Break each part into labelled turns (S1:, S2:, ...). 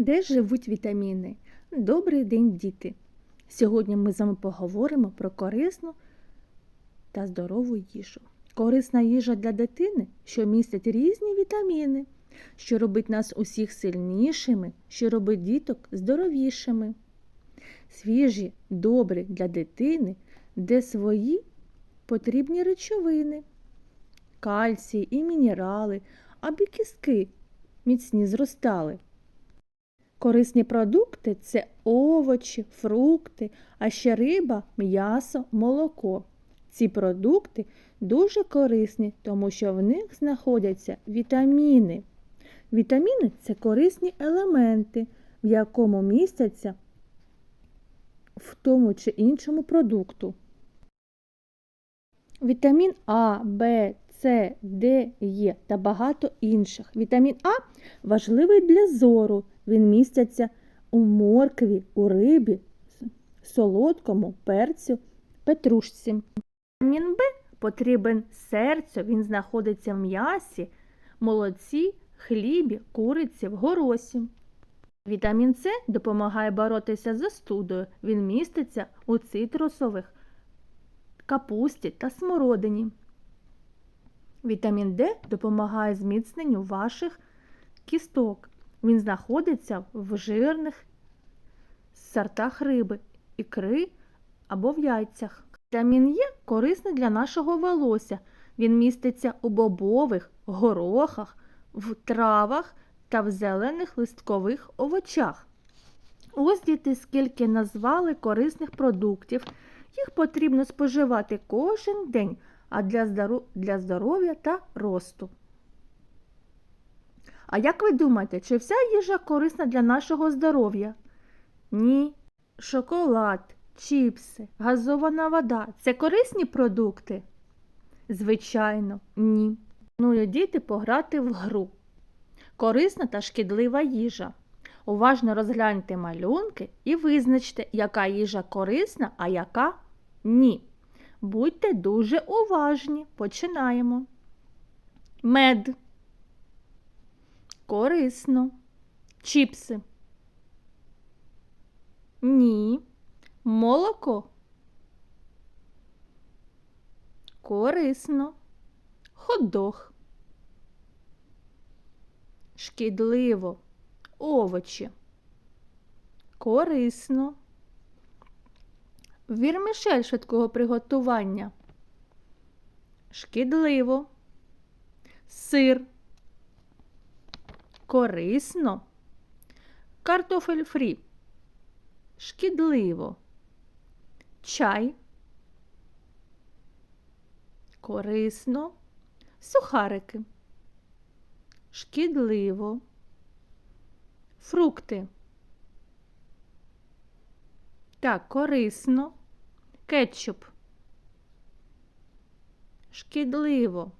S1: Де живуть вітаміни? Добрий день, діти! Сьогодні ми з вами поговоримо про корисну та здорову їжу. Корисна їжа для дитини, що містить різні вітаміни, що робить нас усіх сильнішими, що робить діток здоровішими. Свіжі, добрі для дитини, де свої потрібні речовини, кальцій і мінерали, аби кістки міцні зростали. Корисні продукти це овочі, фрукти, а ще риба, м'ясо, молоко. Ці продукти дуже корисні, тому що в них знаходяться вітаміни. Вітаміни це корисні елементи, в якому містяться в тому чи іншому продукту. Вітамін А, Б, С, Д, Е та багато інших. Вітамін А важливий для зору. Він міститься у моркві, у рибі, солодкому, перцю, петрушці. Вітамін Б потрібен серцю, він знаходиться в м'ясі, молоці, хлібі, куриці, в горосі. Вітамін С допомагає боротися з застудою. Він міститься у цитрусових, капусті та смородині. Вітамін Д допомагає зміцненню ваших кісток. Він знаходиться в жирних сортах риби, ікри або в яйцях. Вітамін Е корисний для нашого волосся. Він міститься у бобових, горохах, в травах та в зелених листкових овочах. Ось діти, скільки назвали корисних продуктів. Їх потрібно споживати кожен день, а для, здоров... для здоров'я та росту. А як ви думаєте, чи вся їжа корисна для нашого здоров'я? Ні. Шоколад, чіпси, газована вода це корисні продукти? Звичайно, ні. Ну, діти пограти в гру. Корисна та шкідлива їжа. Уважно розгляньте малюнки і визначте, яка їжа корисна, а яка ні. Будьте дуже уважні. Починаємо. Мед. Корисно. Чіпси. Ні. Молоко. Корисно. Ходох. Шкідливо. Овочі. Корисно. Вірмішель швидкого приготування. Шкідливо. Сир. Корисно. Картофель фрі. Шкідливо. Чай. Корисно. Сухарики. Шкідливо. Фрукти. Так, корисно. Кетчуп. Шкідливо.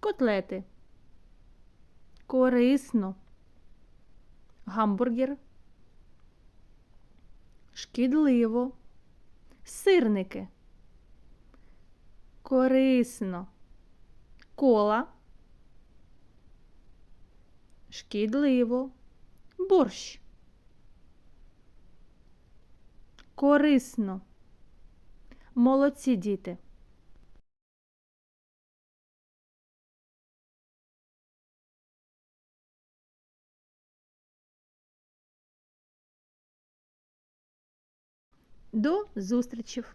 S1: Котлети. Корисно. Гамбургер. Шкідливо. Сирники. Корисно. Кола. Шкідливо. Борщ. Корисно. Молодці діти. До зустрічів!